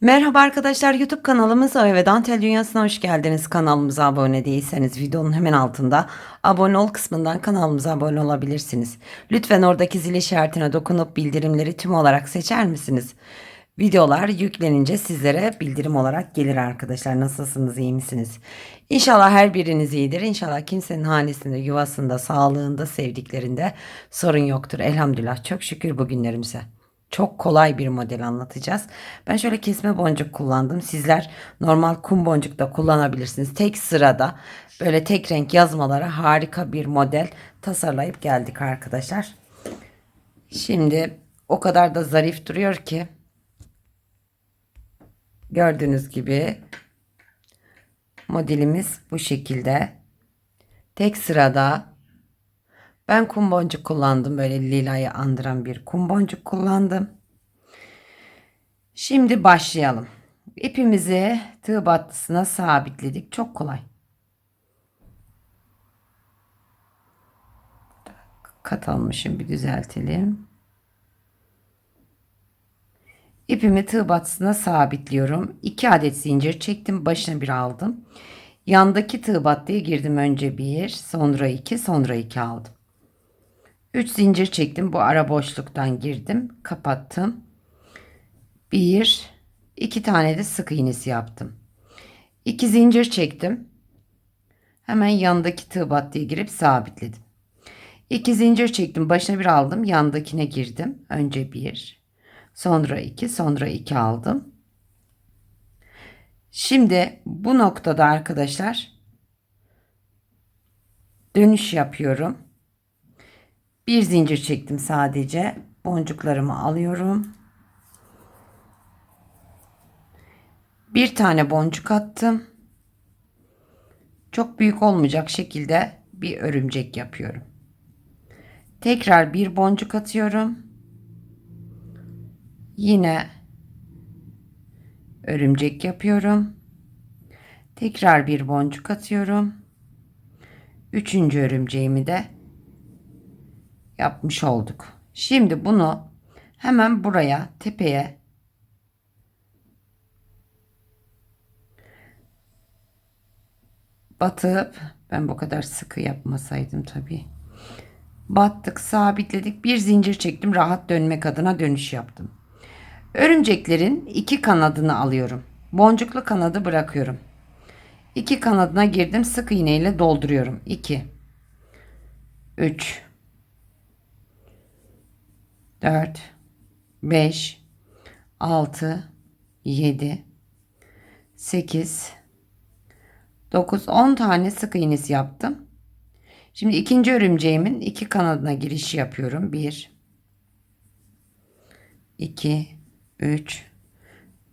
Merhaba arkadaşlar YouTube kanalımız Oya ve Dantel Dünyası'na hoş geldiniz. Kanalımıza abone değilseniz videonun hemen altında abone ol kısmından kanalımıza abone olabilirsiniz. Lütfen oradaki zil işaretine dokunup bildirimleri tüm olarak seçer misiniz? Videolar yüklenince sizlere bildirim olarak gelir arkadaşlar. Nasılsınız iyi misiniz? İnşallah her biriniz iyidir. İnşallah kimsenin hanesinde, yuvasında, sağlığında, sevdiklerinde sorun yoktur. Elhamdülillah çok şükür bugünlerimize. Çok kolay bir model anlatacağız. Ben şöyle kesme boncuk kullandım. Sizler normal kum boncuk da kullanabilirsiniz. Tek sırada böyle tek renk yazmalara harika bir model tasarlayıp geldik arkadaşlar. Şimdi o kadar da zarif duruyor ki gördüğünüz gibi modelimiz bu şekilde. Tek sırada ben kum boncuk kullandım. Böyle lilayı andıran bir kum boncuk kullandım. Şimdi başlayalım. İpimizi tığ battısına sabitledik. Çok kolay. Kat almışım bir düzeltelim. İpimi tığ battısına sabitliyorum. 2 adet zincir çektim. Başına bir aldım. Yandaki tığ battıya girdim. Önce bir, sonra iki, sonra iki aldım. 3 zincir çektim. Bu ara boşluktan girdim. Kapattım. 1 2 tane de sık iğnesi yaptım. 2 zincir çektim. Hemen yanındaki tığ battıya girip sabitledim. 2 zincir çektim. Başına bir aldım. Yandakine girdim. Önce 1 sonra 2 sonra 2 aldım. Şimdi bu noktada arkadaşlar dönüş yapıyorum. Bir zincir çektim sadece. Boncuklarımı alıyorum. Bir tane boncuk attım. Çok büyük olmayacak şekilde bir örümcek yapıyorum. Tekrar bir boncuk atıyorum. Yine örümcek yapıyorum. Tekrar bir boncuk atıyorum. Üçüncü örümceğimi de yapmış olduk. Şimdi bunu hemen buraya tepeye batıp ben bu kadar sıkı yapmasaydım tabii. Battık, sabitledik. Bir zincir çektim. Rahat dönmek adına dönüş yaptım. Örümceklerin iki kanadını alıyorum. Boncuklu kanadı bırakıyorum. İki kanadına girdim. Sık iğneyle dolduruyorum. 2 3 4 5 6 7 8 9 10 tane sık iğnesi yaptım. Şimdi ikinci örümceğimin iki kanadına giriş yapıyorum. 1 2 3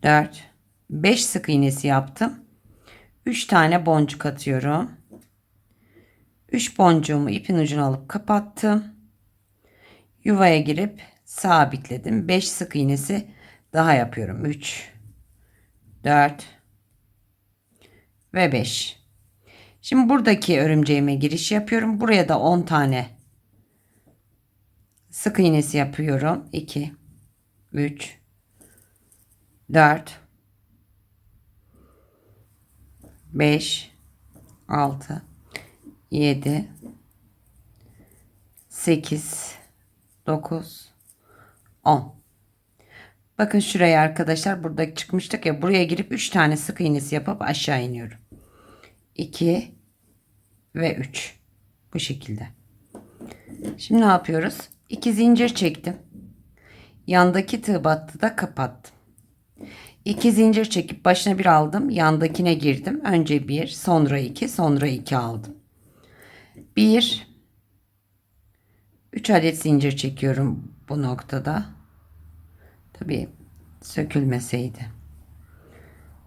4 5 sık iğnesi yaptım. 3 tane boncuk atıyorum. 3 boncuğumu ipin ucuna alıp kapattım. Yuvaya girip sabitledim. 5 sık iğnesi daha yapıyorum. 3 4 ve 5. Şimdi buradaki örümceğime giriş yapıyorum. Buraya da 10 tane sık iğnesi yapıyorum. 2 3 4 5 6 7 8 9 10 Bakın şuraya arkadaşlar burada çıkmıştık ya buraya girip 3 tane sık iğnesi yapıp aşağı iniyorum. 2 ve 3 bu şekilde. Şimdi ne yapıyoruz? 2 zincir çektim. Yandaki tığ battıda kapattım. 2 zincir çekip başına bir aldım. Yandakine girdim. Önce 1, sonra 2, sonra 2 aldım. 1 3 adet zincir çekiyorum bu noktada. Tabii sökülmeseydi.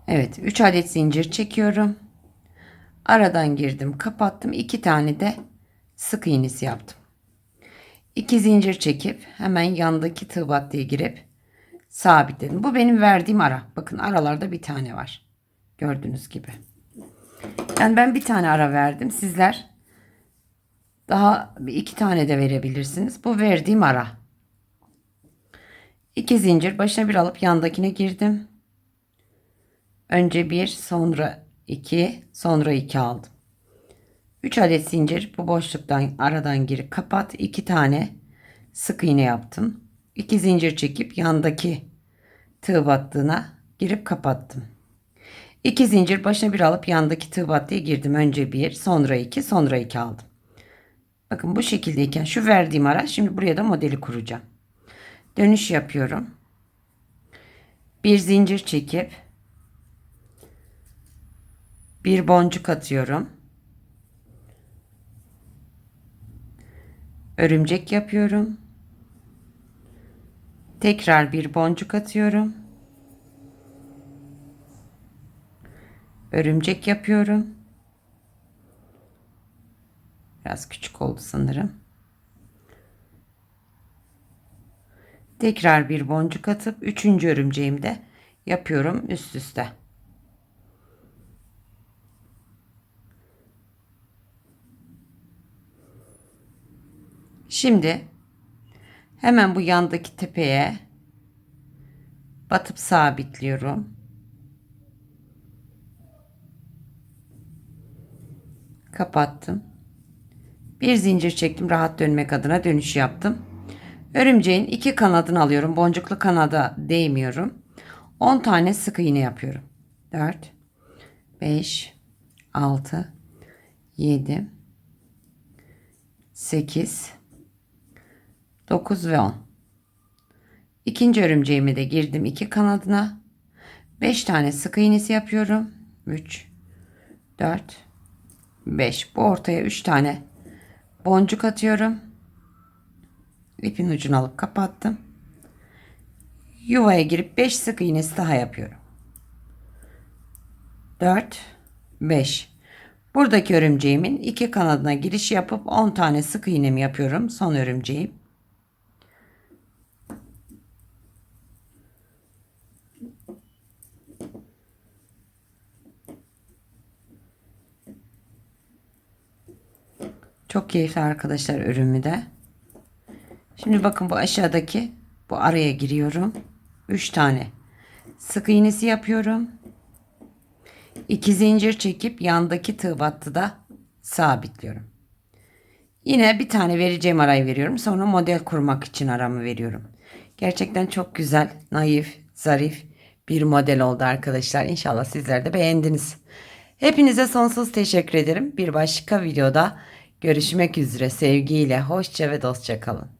Evet 3 adet zincir çekiyorum. Aradan girdim kapattım. 2 tane de sık iğnesi yaptım. 2 zincir çekip hemen yandaki tığ battıya girip sabitledim. Bu benim verdiğim ara. Bakın aralarda bir tane var. Gördüğünüz gibi. Yani ben bir tane ara verdim. Sizler daha iki tane de verebilirsiniz. Bu verdiğim ara. İki zincir başına bir alıp yandakine girdim. Önce bir, sonra iki, sonra iki aldım. 3 adet zincir bu boşluktan aradan girip kapat. 2 tane sık iğne yaptım. 2 zincir çekip yandaki tığ battığına girip kapattım. 2 zincir başına bir alıp yandaki tığ battıya girdim. Önce bir, sonra iki, sonra iki aldım. Bakın bu şekildeyken şu verdiğim ara şimdi buraya da modeli kuracağım. Dönüş yapıyorum. Bir zincir çekip bir boncuk atıyorum. Örümcek yapıyorum. Tekrar bir boncuk atıyorum. Örümcek yapıyorum. Biraz küçük oldu sanırım. Tekrar bir boncuk atıp üçüncü örümceğimi de yapıyorum üst üste. Şimdi hemen bu yandaki tepeye batıp sabitliyorum. Kapattım. Bir zincir çektim rahat dönmek adına dönüş yaptım. Örümceğin iki kanadını alıyorum. Boncuklu kanada değmiyorum. 10 tane sık iğne yapıyorum. 4 5 6 7 8 9 ve 10. İkinci örümceğimi de girdim iki kanadına. 5 tane sık iğnesi yapıyorum. 3 4 5. Bu ortaya 3 tane boncuk atıyorum. İpin ucunu alıp kapattım. Yuvaya girip 5 sık iğnesi daha yapıyorum. 4 5. Buradaki örümceğimin iki kanadına giriş yapıp 10 tane sık iğnemi yapıyorum. Son örümceğim. Çok keyifli arkadaşlar örümü de. Şimdi bakın bu aşağıdaki bu araya giriyorum. 3 tane sık iğnesi yapıyorum. 2 zincir çekip yandaki tığ battıda sabitliyorum. Yine bir tane vereceğim arayı veriyorum. Sonra model kurmak için aramı veriyorum. Gerçekten çok güzel, naif, zarif bir model oldu arkadaşlar. İnşallah sizler de beğendiniz. Hepinize sonsuz teşekkür ederim. Bir başka videoda görüşmek üzere. Sevgiyle, hoşça ve dostça kalın.